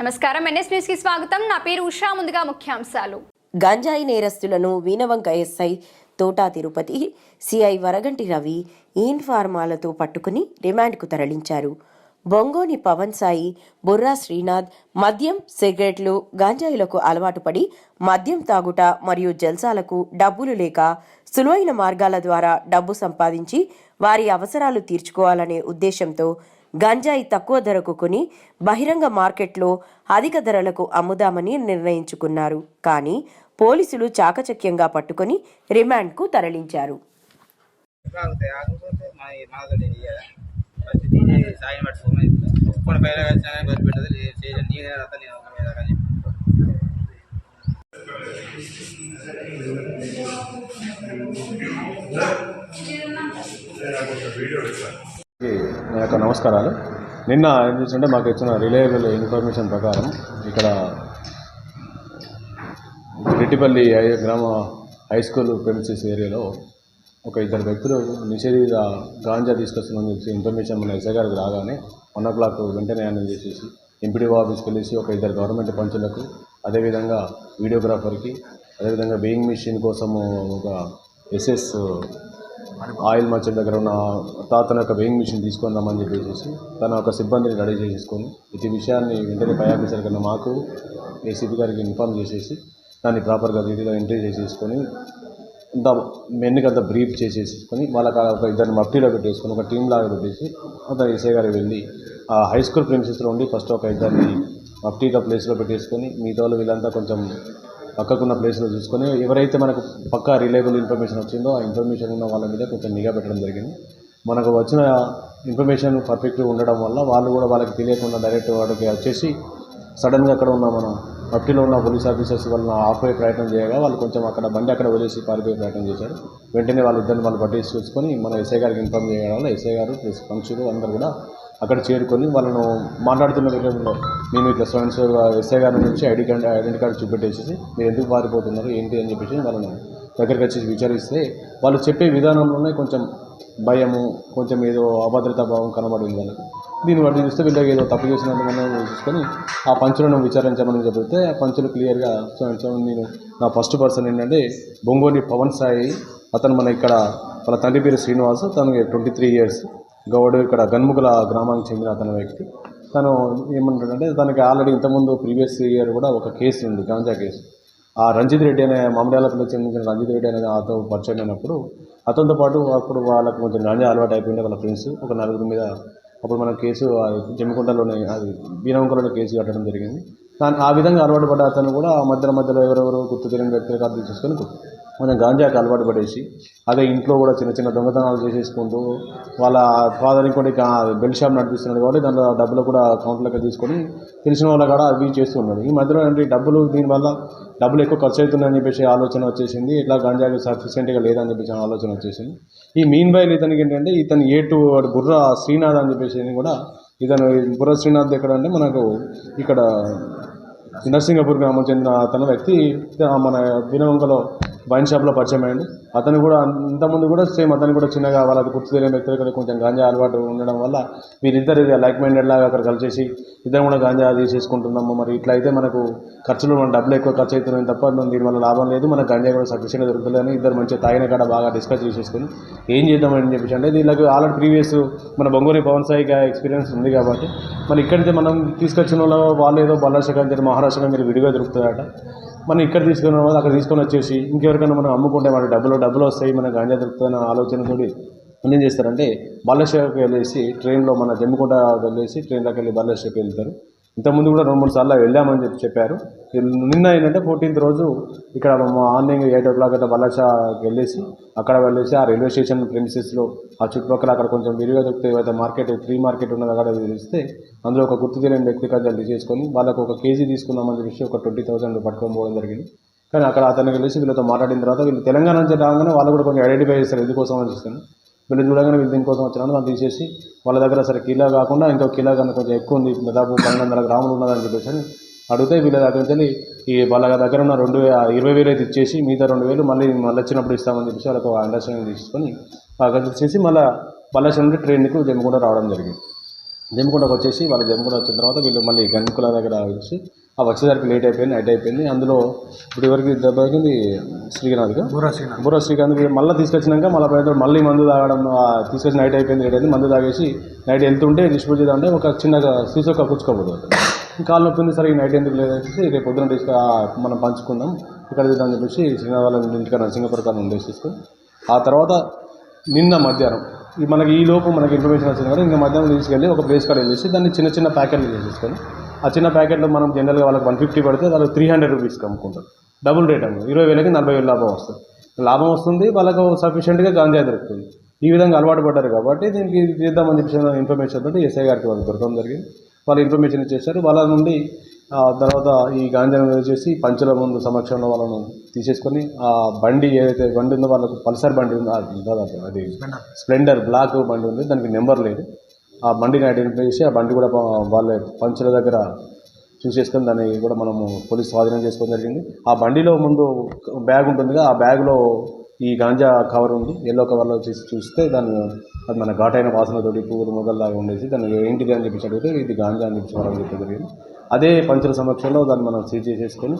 నమస్కారం. ఎన్ఎస్ న్యూస్కి స్వాగతం. నా పేరు ఉషా. ముందుగా ముఖ్యాంశాలు. గంజాయి నేరస్తులను వీనవంక ఎస్ఐ తోటా తిరుపతి సిఐ వరగంటి రవి ఇన్ఫార్మాలతో పట్టుకుని రిమాండ్కు తరలించారు. బొంగోని పవన్ సాయి బుర్రా శ్రీనాథ్ మద్యం సిగరెట్లు గంజాయిలకు అలవాటు పడి మద్యం తాగుట మరియు జల్సాలకు డబ్బులు లేక సులువైన మార్గాల ద్వారా డబ్బు సంపాదించి వారి అవసరాలు తీర్చుకోవాలనే ఉద్దేశంతో గంజాయి తక్కువ ధరకు కొని బహిరంగ మార్కెట్లో అధిక ధరలకు అమ్ముదామని నిర్ణయించుకున్నారు. కానీ పోలీసులు చాకచక్యంగా పట్టుకొని రిమాండ్కు తరలించారు. వీడియో నా యొక్క నమస్కారాలు. నిన్న ఏం చేసింటే మాకు ఇచ్చిన రిలయబుల్ ఇన్ఫర్మేషన్ ప్రకారం ఇక్కడ రెడ్డిపల్లి గ్రామ హై స్కూల్ ప్రిన్సెస్ ఏరియాలో ఒక ఇద్దరు వ్యక్తులు నిషేధిత గాంజా తీసుకొస్తున్నామని చెప్పి ఇన్ఫర్మేషన్ మన ఎస్ఐ గారికి రాగానే వన్ ఓ క్లాక్ వెంటనే ఆయన చేసేసి ఎంపీడీఓ ఆఫీస్కి వెళ్ళేసి ఒక ఇద్దరు గవర్నమెంట్ పంచులకు అదేవిధంగా వీడియోగ్రాఫర్కి అదేవిధంగా వేయింగ్ మిషన్ కోసము ఒక ఎస్ఎస్ ఆయిల్ మర్చెంట్ దగ్గర ఉన్న తాతన యొక్క వేయింగ్ మిషన్ తీసుకుందామని చెప్పేసి తన ఒక సిబ్బందిని రెడీ చేసేసుకొని ఇటు విషయాన్ని వెంటనే పై ఆఫీసర్ కన్నా మాకు ఏసీపీ గారికి ఇన్ఫామ్ చేసేసి దాన్ని ప్రాపర్గా రీతిలో ఎంట్రీ చేసేసుకొని అంత మెన్నుకి అంత బ్రీఫ్ చేసేసుకొని వాళ్ళకి ఒక ఇద్దరిని మఫ్టీలో పెట్టేసుకొని ఒక టీం లాగా పెట్టేసి అతను ఎస్ఐ గారికి వెళ్ళి ఆ హై స్కూల్ ప్రిన్సెస్లో ఉండి ఫస్ట్ ఒక ఇద్దరిని మఫ్టీగా ప్లేస్లో పెట్టేసుకొని మిగతా వాళ్ళు వీళ్ళంతా కొంచెం పక్కకున్న ప్లేస్లో చూసుకొని ఎవరైతే మనకు పక్కా రిలయబుల్ ఇన్ఫర్మేషన్ వచ్చిందో ఆ ఇన్ఫర్మేషన్ ఉన్న వాళ్ళ మీద కొంచెం నిఘా పెట్టడం జరిగింది. మనకు వచ్చిన ఇన్ఫర్మేషన్ పర్ఫెక్ట్గా ఉండడం వల్ల వాళ్ళు కూడా వాళ్ళకి తెలియకుండా డైరెక్ట్ వాడికి వచ్చేసి సడన్గా అక్కడ ఉన్న మన పట్టిలో ఉన్న పోలీస్ ఆఫీసర్స్ వాళ్ళని ఆపే ప్రయత్నం చేయగా వాళ్ళు కొంచెం అక్కడ బండి అక్కడ వదిలేసి పారిపోయే ప్రయత్నం చేశారు. వెంటనే వాళ్ళు ఇద్దరిని వాళ్ళు పట్టేసి చూసుకొని మన ఎస్ఐ గారికి ఇన్ఫామ్ చేయడం వల్ల ఎస్ఐ గారు ప్లస్ పంక్షులు అందరూ కూడా అక్కడ చేరుకొని వాళ్ళను మాట్లాడుతున్న విషయంలో మేము ఇట్లా స్టూడెంట్స్ ఎస్ఐ గారి నుంచి ఐడి కార్డ్ ఐడెంటి కార్డు చూపెట్టేసి మీరు ఎందుకు పారిపోతున్నారు ఏంటి అని చెప్పేసి వాళ్ళను దగ్గరికి వచ్చేసి విచారిస్తే వాళ్ళు చెప్పే విధానంలోనే కొంచెం భయము కొంచెం ఏదో అభద్రతా భావం కనబడింది వాళ్ళకి. దీన్ని బట్టి చూస్తే వీళ్ళకి ఏదో తప్పు చేసినట్టు మనం చూసుకొని ఆ పంచులను విచారించమని చెబితే ఆ పంచులు క్లియర్గా సో నేను నా ఫస్ట్ పర్సన్ ఏంటంటే బొంగోని పవన్ సాయి. అతను మన ఇక్కడ వాళ్ళ తండ్రి పేరు శ్రీనివాస్ తనకి ట్వంటీ త్రీ ఇయర్స్ గౌడ్ ఇక్కడ గన్ముగుల గ్రామానికి చెందిన అతని వ్యక్తి. తను ఏమంటాడంటే తనకి ఆల్రెడీ ఇంతకుముందు ప్రీవియస్ ఇయర్ కూడా ఒక కేసు ఉంది గాంజా కేసు. ఆ రంజిత్ రెడ్డి అనే మామిడాలకు చెందిన రంజిత్ రెడ్డి అనే అతను పరిచయం అయినప్పుడు అతనితో పాటు అప్పుడు వాళ్ళకు కొంచెం గాంజా అలవాటు అయిపోయింది వాళ్ళ ఫ్రెండ్స్. ఒక నలుగురు మీద అప్పుడు మన కేసు అది జమ్మికుంటలోనే అది బీనవంకలో కేసు కట్టడం జరిగింది. దాని ఆ విధంగా అలవాటు పడ్డ అతను కూడా మధ్య మధ్యలో ఎవరెవరు గుర్తు తెలియని వ్యక్తులకు అర్థం చేసుకొని మనం గాంజాకి అలవాటు పడేసి అదే ఇంట్లో కూడా చిన్న చిన్న దొంగతనాలు చేసేసుకుంటూ వాళ్ళ ఫాదర్ ఇంకోటి బెల్ట్ షాప్ నడిపిస్తున్నాడు కాబట్టి దాంట్లో డబ్బులు కూడా అకౌంట్లోకి తీసుకొని తెలిసిన వాళ్ళ కూడా అవి చేస్తున్నాడు ఈ మధ్యలో ఏంటి డబ్బులు దీనివల్ల డబ్బులు ఎక్కువ ఖర్చు అవుతున్నాయని చెప్పేసి ఆలోచన వచ్చేసింది. ఇట్లా గాంజాకి సఫిషియెంట్గా లేదని చెప్పేసి ఆలోచన వచ్చేసింది. ఈ మీన్ బైల్ ఇతనికి ఏంటంటే ఇతను ఏ వాడు బుర్ర శ్రీనాథ్ అని చెప్పేసి కూడా ఇతను బుర్ర శ్రీనాథ్ ఎక్కడ అంటే మనకు ఇక్కడ నరసింగపూర్ గ్రామం చెందిన తన వ్యక్తి మన వినవంకలో వైన్ షాప్లో పరిచయం అయ్యండి. అతను కూడా ఇంతకుముందు కూడా సేమ్ అతను కూడా చిన్నగా వాళ్ళకి గుర్తు తెలియని వ్యక్తులు కొంచెం గాంజా అలవాటు ఉండడం వల్ల వీరిద్దరు లైక్ మైండెడ్ లాగా అక్కడ కలిసేసి ఇద్దరు కూడా గాంజా తీసేసుకుంటున్నాము. మరి ఇట్లా అయితే మనకు ఖర్చులు మన డబ్బులు ఎక్కువ ఖర్చు అవుతున్నాయి తప్ప దీనివల్ల లాభం లేదు. మనకు గాంజా కూడా సఫిషియెంట్గా దొరుకుతుందని ఇద్దరు మంచిగా తాగిన కాడ బాగా డిస్కస్ చేసేసుకుని ఏం చేద్దామని చెప్పేసి అంటే దీనికి ఆల్రెడీ ప్రీవియస్ మన బొంగూరి పవన్ సాయికి ఎక్స్పీరియన్స్ ఉంది కాబట్టి మరి ఇక్కడైతే మనం తీసుకొచ్చిన వాళ్ళు వాళ్ళు ఏదో బల్లాశకం మహారాష్ట్రలో మీరు విడిగా దొరుకుతుందట మనం ఇక్కడ తీసుకున్న వాళ్ళు అక్కడ తీసుకొని వచ్చేసి ఇంకెవరికైనా మనం అమ్ముకుంటే మన డబ్బులు డబ్బులు వస్తాయి మన గాంజా ఆలోచనతో ఆలోచనతోటి ఏం చేస్తారంటే బాలేశ్వరకి వెళ్ళేసి ట్రైన్లో మన జమ్మికుంట వెళ్ళేసి ట్రైన్లోకి వెళ్ళి బాలేశ్వరికి వెళ్తారు. ఇంతకుముందు కూడా రెండు మూడు సార్లు వెళ్ళామని చెప్పి చెప్పారు. నిన్న ఏంటంటే ఫోర్టీన్త్ రోజు ఇక్కడ మార్నింగ్ ఎయిట్ ఓ క్లాక్ అయితే బల్లాషాకి వెళ్ళేసి అక్కడ వెళ్ళేసి ఆ రైల్వే స్టేషన్ ప్రిన్సెస్లో ఆ చుట్టుపక్కల అక్కడ కొంచెం విరిగా దొరికితే ఏదైతే మార్కెట్ ఫ్రీ మార్కెట్ ఉన్నది అక్కడ తెలిస్తే అందులో ఒక గుర్తు తెలియని వ్యక్తి కథలు తీసుకొని వాళ్ళకు ఒక కేజీ తీసుకున్నామని చెప్పేసి ఒక ట్వంటీ థౌసండ్ పట్టుకొని పోవడం జరిగింది. కానీ అక్కడ అతనికి వెళ్ళేసి వీళ్ళతో మాట్లాడిన తర్వాత వీళ్ళు తెలంగాణ నుంచి రాగానే వాళ్ళు కూడా కొంచెం ఐడెంటిఫై చేస్తారు ఎందుకోసం అని చూస్తాను వీళ్ళు చూడగానే వీళ్ళు దీనికోసం వచ్చినాను దాన్ని తీసేసి వాళ్ళ దగ్గర సరే కిలో కాకుండా ఇంకో కిలో కన్నా కొంచెం ఎక్కువ ఉంది. దాదాపు పన్నెండు వందల గ్రాములు ఉన్నదని చెప్పేసి అని అడిగితే వీళ్ళ దగ్గర నుంచి ఈ వాళ్ళ దగ్గర ఉన్న రెండు ఇరవై వేలు అయితే ఇచ్చేసి మిగతా రెండు వేలు మళ్ళీ మళ్ళీ వచ్చినప్పుడు ఇస్తామని చెప్పేసి వాళ్ళకి అండర్స్టాండింగ్ తీసుకొని అక్కడ ఇచ్చేసి మళ్ళీ బల్లాశ నుండి ట్రైన్కి జమ్మిగూడ రావడం జరిగింది. జమ్మికొండకు వచ్చేసి వాళ్ళు జమ్మికొండ వచ్చిన తర్వాత వీళ్ళు మళ్ళీ గన్కుల దగ్గర వచ్చి ఆ వచ్చేసరికి లేట్ అయిపోయింది నైట్ అయిపోయింది. అందులో ఇప్పుడు ఎవరికి దెబ్బ తగిలింది శ్రీనాథ్గా బుర్ర శ్రీకాంత్. వీళ్ళు మళ్ళీ తీసుకొచ్చినాక మళ్ళీ పోయిన మళ్ళీ మందు తాగడం తీసుకొచ్చి నైట్ అయిపోయింది లేట్ అయింది మందు తాగేసి నైట్ వెళ్తుంటే డిస్ట్రిబ్యూట్ చేద్దామంటే ఒక చిన్నగా సీసొక్క కుచ్చుకోబోతుంది కాలు నొప్పి ఉంది సరే నైట్ ఎందుకు లేదంటే రేపు పొద్దున తీసుకు మనం పంచుకుందాం ఇక్కడ చేద్దామని చెప్పేసి శ్రీనాథ్ వాళ్ళ ఇంటికి నరసింగపుర కాలం ఉండేసి తీసుకొని ఆ తర్వాత నిన్న మధ్యాహ్నం ఈ మనకి ఈ లోపు మనకి ఇన్ఫర్మేషన్ వచ్చింది కదా ఇంకా మధ్యాహ్నం తీసుకెళ్ళి ఒక ప్లేస్ కాడ వేసి దాన్ని చిన్న చిన్న ప్యాకెట్లు చేసేసుకొని ఆ చిన్న ప్యాకెట్లో మనం జనరల్గా వాళ్ళకి వన్ ఫిఫ్టీ పడితే వాళ్ళు త్రీ హండ్రెడ్ రూపీస్కి అమ్ముకుంటారు. డబుల్ రేట్ అమ్ము ఇరవై వేలకి నలభై వేలు లాభం వస్తుంది. లాభం వస్తుంది వాళ్ళకు సఫిషియెంట్గా గాంజా దొరుకుతుంది. ఈ విధంగా అలవాటు పడ్డారు కాబట్టి దీనికి చేద్దామని చెప్పి ఇన్ఫర్మేషన్ తోటి ఎస్ఐ గారికి వాళ్ళు దొరకడం జరిగింది. వాళ్ళు ఇన్ఫర్మేషన్ ఇచ్చేసారు వాళ్ళ నుండి తర్వాత ఈ గాంజాను చేసి పంచుల ముందు సమక్షంలో వాళ్ళను తీసేసుకొని ఆ బండి ఏదైతే బండి ఉందో వాళ్ళకు పల్సర్ బండి ఉందో అది దాదాపు అది స్ప్లెండర్ బ్లాక్ బండి ఉంది దానికి నెంబర్ లేదు. ఆ బండిని ఐడెంటిఫై చేసి ఆ బండి కూడా వాళ్ళ పంచుల దగ్గర చూసేసుకొని దాన్ని కూడా మనము పోలీస్ స్వాధీనం చేసుకోవడం జరిగింది. ఆ బండిలో ముందు బ్యాగ్ ఉంటుందిగా ఆ బ్యాగ్లో ఈ గాంజా కవర్ ఉంది ఎల్లో కవర్లో చేసి చూస్తే దాన్ని అది మన ఘాటైన వాసనతోటి పువ్వులు మొగల్లాగా ఉండేసి దాన్ని ఏంటిది అని చెప్పి అడిగితే ఇది గాంజా అని చెప్పి చెప్పడం జరిగింది. అదే పంచుల సమక్షంలో దాన్ని మనం సీజ్ చేసేసుకొని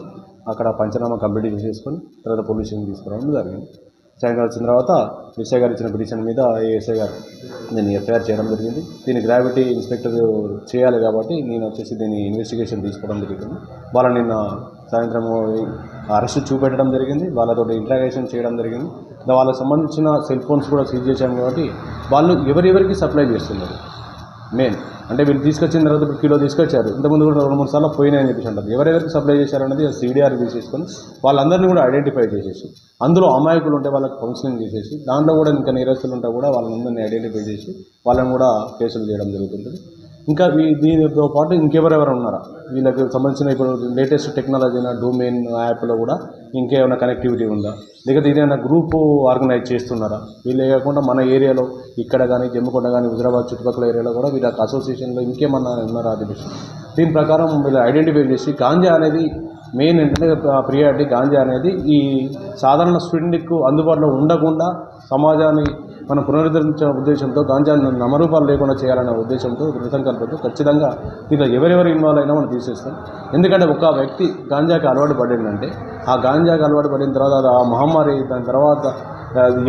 అక్కడ పంచనామా కంప్లీట్ చేసేసుకొని తర్వాత పొల్యూషన్ తీసుకురావడం జరిగింది. సాయంకాలం వచ్చిన తర్వాత ఎస్ఐ గారు ఇచ్చిన పిటిషన్ మీద ఏఎస్ఐ గారు దీన్ని ఎఫ్ఐఆర్ చేయడం జరిగింది. దీన్ని గ్రావిటీ ఇన్స్పెక్టర్ చేయాలి కాబట్టి నేను వచ్చేసి దీన్ని ఇన్వెస్టిగేషన్ తీసుకోవడం జరిగింది. వాళ్ళని నిన్న సాయంత్రం అరెస్ట్ చూపెట్టడం జరిగింది. వాళ్ళతో ఇంట్రాగేషన్ చేయడం జరిగింది. వాళ్ళకి సంబంధించిన సెల్ ఫోన్స్ కూడా సీజ్ చేశాము కాబట్టి వాళ్ళు ఎవరెవరికి సప్లై చేస్తున్నారు. మెయిన్. అంటే వీళ్ళు తీసుకొచ్చిన తర్వాత ఇప్పుడు కిలో తీసుకొచ్చారు. ఇంతకుముందు కూడా రెండు మూడు సార్లు పోయినాయని చెప్పేసి అంటారు. ఎవరెవరికి సప్లై చేశారనేది సీడీఆర్ తీసేసుకొని వాళ్ళందరినీ కూడా ఐడెంటిఫై చేసేసి అందులో అమాయకులు ఉంటే వాళ్ళకి కౌన్సిలింగ్ చేసేసి దాంట్లో కూడా ఇంకా నేరస్తులు ఉంటే కూడా వాళ్ళందరినీ ఐడెంటిఫై చేసి వాళ్ళని కూడా కేసులు చేయడం జరుగుతుంటుంది. ఇంకా దీనితో పాటు ఇంకెవరెవరు ఉన్నారా? వీళ్ళకి సంబంధించిన ఇప్పుడు లేటెస్ట్ టెక్నాలజీ అయిన డొమైన్ యాప్లో కూడా ఇంకేమైనా కనెక్టివిటీ ఉందా? లేకపోతే ఇదేమైనా గ్రూప్ ఆర్గనైజ్ చేస్తున్నారా? వీళ్ళే కాకుండా మన ఏరియాలో ఇక్కడ కానీ జమ్ముకొండ కానీ హుజరాబాద్ చుట్టుపక్కల ఏరియాలో కూడా వీళ్ళకి అసోసియేషన్లో ఇంకేమన్నా ఉన్నారా అది విషయం దీని ప్రకారం వీళ్ళు ఐడెంటిఫై చేసి గాంజా అనేది మెయిన్ ఏంటంటే ప్రియారిటీ గాంజా అనేది ఈ సాధారణ స్టూడెంట్కు అందుబాటులో ఉండకుండా సమాజాన్ని మనం పునరుద్ధరించే ఉద్దేశంతో గాంజాను నమరూపాలు లేకుండా చేయాలనే ఉద్దేశంతో కృతజ్ఞతలతో ఖచ్చితంగా దీంట్లో ఎవరెవరు ఇన్వాల్వ్ అయినా మనం తీసేస్తాం. ఎందుకంటే ఒక వ్యక్తి గాంజాకి అలవాటు పడిందంటే ఆ గాంజాకి అలవాటు పడిన తర్వాత ఆ మహమ్మారి దాని తర్వాత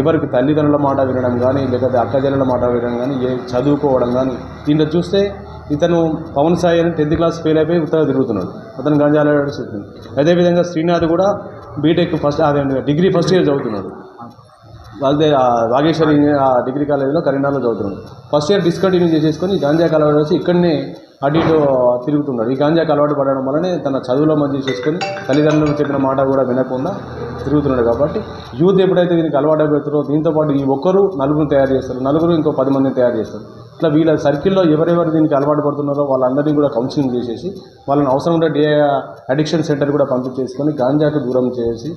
ఎవరికి తల్లిదండ్రుల మాట వినడం కానీ లేకపోతే అక్కజనుల మాట వినడం కానీ ఏ చదువుకోవడం కానీ దీంట్లో చూస్తే ఇతను పవన్ సాయి అని టెన్త్ క్లాస్ ఫెయిల్ అయిపోయి ఉత్తర తిరుగుతున్నాడు. అతను గాంజా అలవాటు అదేవిధంగా శ్రీనాథ్ కూడా బీటెక్ ఫస్ట్ అదే డిగ్రీ ఫస్ట్ ఇయర్ చదువుతున్నాడు. అదే ఆ డిగ్రీ కాలేజీలో కరీంనగర్లో చదువుతున్నాడు. ఫస్ట్ ఇయర్ డిస్కంటిన్యూ చేసేసుకొని గాంజాకి అలవాటు వచ్చి ఇక్కడనే అటు ఇటు తిరుగుతున్నాడు. ఈ గాంజాకి అలవాటు పడడం వల్లనే తన చదువులో మంచి చేసుకొని తల్లిదండ్రులు చెప్పిన మాట కూడా వినకుండా తిరుగుతున్నాడు కాబట్టి యూత్ ఎప్పుడైతే దీనికి అలవాటు అయిపోతారో దీంతో పాటు ఈ ఒక్కరు నలుగురు తయారు చేస్తారు. నలుగురు ఇంకో పది మందిని తయారు చేస్తారు. ఇట్లా వీళ్ళ సర్కిల్లో ఎవరెవరు దీనికి అలవాటు పడుతున్నారో వాళ్ళందరినీ కూడా కౌన్సిలింగ్ చేసేసి వాళ్ళని అవసరం ఉంటే డే అడిక్షన్ సెంటర్ కూడా పంపించేసుకొని గాంజాకి దూరం చేసి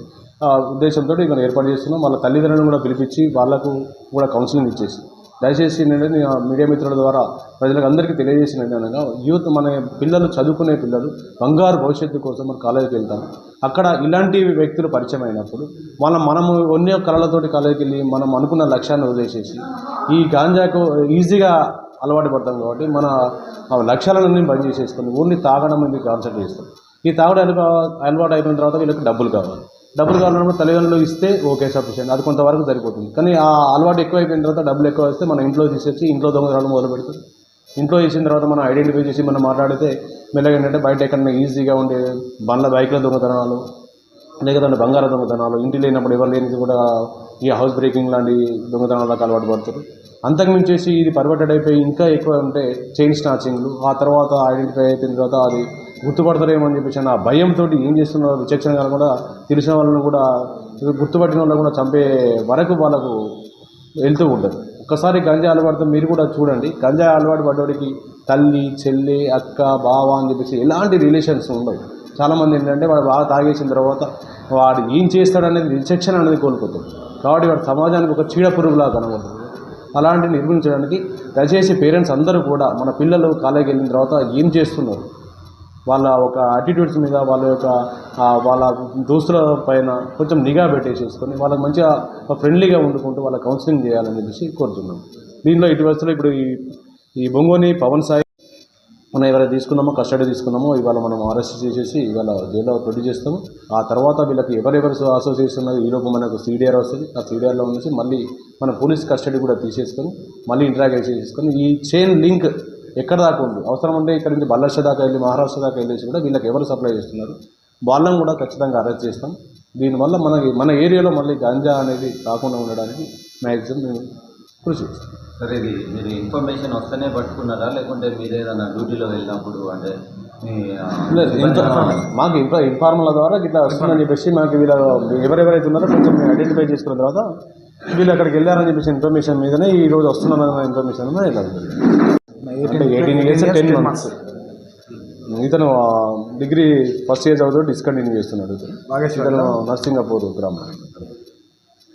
ఉద్దేశంతో ఇక్కడ ఏర్పాటు చేస్తున్నాం. వాళ్ళ తల్లిదండ్రులను కూడా పిలిపించి వాళ్ళకు కూడా కౌన్సిలింగ్ ఇచ్చేసి దయచేసి నేను మీడియా మిత్రుల ద్వారా ప్రజలకు అందరికీ తెలియజేసినది అనగా యూత్ మన పిల్లలు చదువుకునే పిల్లలు బంగారు భవిష్యత్తు కోసం మనం కాలేజీకి వెళ్తాం అక్కడ ఇలాంటి వ్యక్తులు పరిచయం అయినప్పుడు మనం మనము ఎన్నో కళలతోటి కాలేజీకి వెళ్ళి మనం అనుకున్న లక్ష్యాన్ని వదిలేసేసి ఈ గాంజాకు ఈజీగా అలవాటు పడతాం కాబట్టి మన ఆ లక్ష్యాలన్నీ బంద్ చేసేసుకొని ఓన్లీ తాగడం మీద కాన్సన్ట్రేట్ చేస్తాం. ఈ తాగడం అలవాటు అయిపోయిన తర్వాత వీళ్ళకి డబ్బులు కావాలి. డబ్బులు కావాలన్నప్పుడు తల్లిదండ్రులు ఇస్తే ఓకే సఫిషియెంట్ అది కొంతవరకు సరిపోతుంది. కానీ ఆ అలవాటు ఎక్కువ అయిపోయిన తర్వాత డబ్బులు ఎక్కువ వస్తే మన ఇంట్లో తీసేసి ఇంట్లో దొంగతనాలు మొదలు పెడుతుంది ఇంట్లో చేసిన తర్వాత మనం ఐడెంటిఫై చేసి మనం మాట్లాడితే మెల్లగా ఏంటంటే బయట ఎక్కడైనా ఈజీగా ఉండే బండ్ల బైక్ల దొంగతనాలు లేకపోతే బంగారు దొంగతనాలు ఇంటి లేనప్పుడు ఎవరు లేనిది కూడా ఈ హౌస్ బ్రేకింగ్ లాంటి దొంగతనాలకు అలవాటు పడతారు అంతకుమించేసి ఇది పర్వటెడ్ అయిపోయి ఇంకా ఎక్కువ ఉంటే చైన్ స్నాచింగ్లు ఆ తర్వాత ఐడెంటిఫై అయిపోయిన తర్వాత అది గుర్తుపడతారేమో అని చెప్పేసి ఆ భయంతో ఏం చేస్తున్నారో విచక్షణ కూడా తెలిసిన వాళ్ళని కూడా గుర్తుపట్టిన వాళ్ళని కూడా చంపే వరకు వాళ్ళకు వెళ్తూ ఉంటుంది. ఒక్కసారి గంజా అలవాటుతో మీరు కూడా చూడండి. గంజా అలవాటు పడ్డవాడికి తల్లి చెల్లి అక్క బావ అని చెప్పేసి ఎలాంటి రిలేషన్స్ ఉండవు. చాలామంది ఏంటంటే వాడు బాగా తాగేసిన తర్వాత వాడు ఏం చేస్తాడనేది విచక్షణ అనేది కోల్పోతాడు కాబట్టి వాడు సమాజానికి ఒక చీడ పురుగులా కనబడుతుంది. అలాంటి నిర్మించడానికి దయచేసి పేరెంట్స్ అందరూ కూడా మన పిల్లలు కాలేజీకి వెళ్ళిన తర్వాత ఏం చేస్తున్నారు? వాళ్ళ ఒక యాటిట్యూడ్స్ మీద వాళ్ళ యొక్క వాళ్ళ దోస్తుల పైన కొంచెం నిఘా పెట్టేసేసుకొని వాళ్ళకి మంచిగా ఫ్రెండ్లీగా ఉండుకుంటూ వాళ్ళ కౌన్సిలింగ్ చేయాలని చెప్పేసి కోరుతున్నాం. దీనిలో ఇటు వరుసలో ఇప్పుడు ఈ ఈ బొంగోని పవన్ సాయి మనం ఎవరైనా తీసుకున్నామో కస్టడీ తీసుకున్నామో ఇవాళ మనం అరెస్ట్ చేసేసి ఇవాళ జైల్లో ప్రొడ్యూస్ చేస్తాము. ఆ తర్వాత వీళ్ళకి ఎవరెవరు అసోసియేషన్ ఉన్నది ఈలోపు మనకు సీడీఆర్ వస్తుంది. ఆ సీడీఆర్లో నుంచి మళ్ళీ మన పోలీస్ కస్టడీ కూడా తీసేసుకొని మళ్ళీ ఇంటరాగేట్ చేసేసుకొని ఈ చైన్ లింక్ ఎక్కడ దాకా ఉంది? అవసరం ఉంటే ఇక్కడ నుంచి బల్లర్ష దాకా వెళ్ళి మహారాష్ట్ర దాకా వెళ్ళేసి కూడా వీళ్ళకి ఎవరు సప్లై చేస్తున్నారు? వాళ్ళని కూడా ఖచ్చితంగా అరెస్ట్ చేస్తాం. దీనివల్ల మనకి మన ఏరియాలో మళ్ళీ గాంజా అనేది రాకుండా ఉండడానికి మ్యాక్సిమం మేము కృషి చేస్తాం. సరే ఇది మీరు ఇన్ఫర్మేషన్ వస్తేనే పట్టుకున్నారా? లేకుంటే మీరు ఏదైనా డ్యూటీలో వెళ్ళినప్పుడు అంటే మాకు ఇంత ఇన్ఫార్మల్ ద్వారా ఇట్లా వస్తుందని చెప్పేసి మాకు వీళ్ళ ఎవరెవరైతే ఉన్నారో కొంచెం మేము ఐడెంటిఫై చేసుకున్న తర్వాత వీళ్ళు అక్కడికి వెళ్ళారని చెప్పేసి ఇన్ఫర్మేషన్ మీదనే ఈ రోజు వస్తున్నారన్న ఇన్ఫర్మేషన్ మీద వెళ్ళాలి అంటే ఎయిటీన్ ఇయర్స్ టెన్ మంత్స్ ఇతను డిగ్రీ ఫస్ట్ ఇయర్ చదువుతూ డిస్కంటిన్యూ చేస్తున్నాడు ఇతను. ఇతను నర్సింగపూర్ గ్రామం.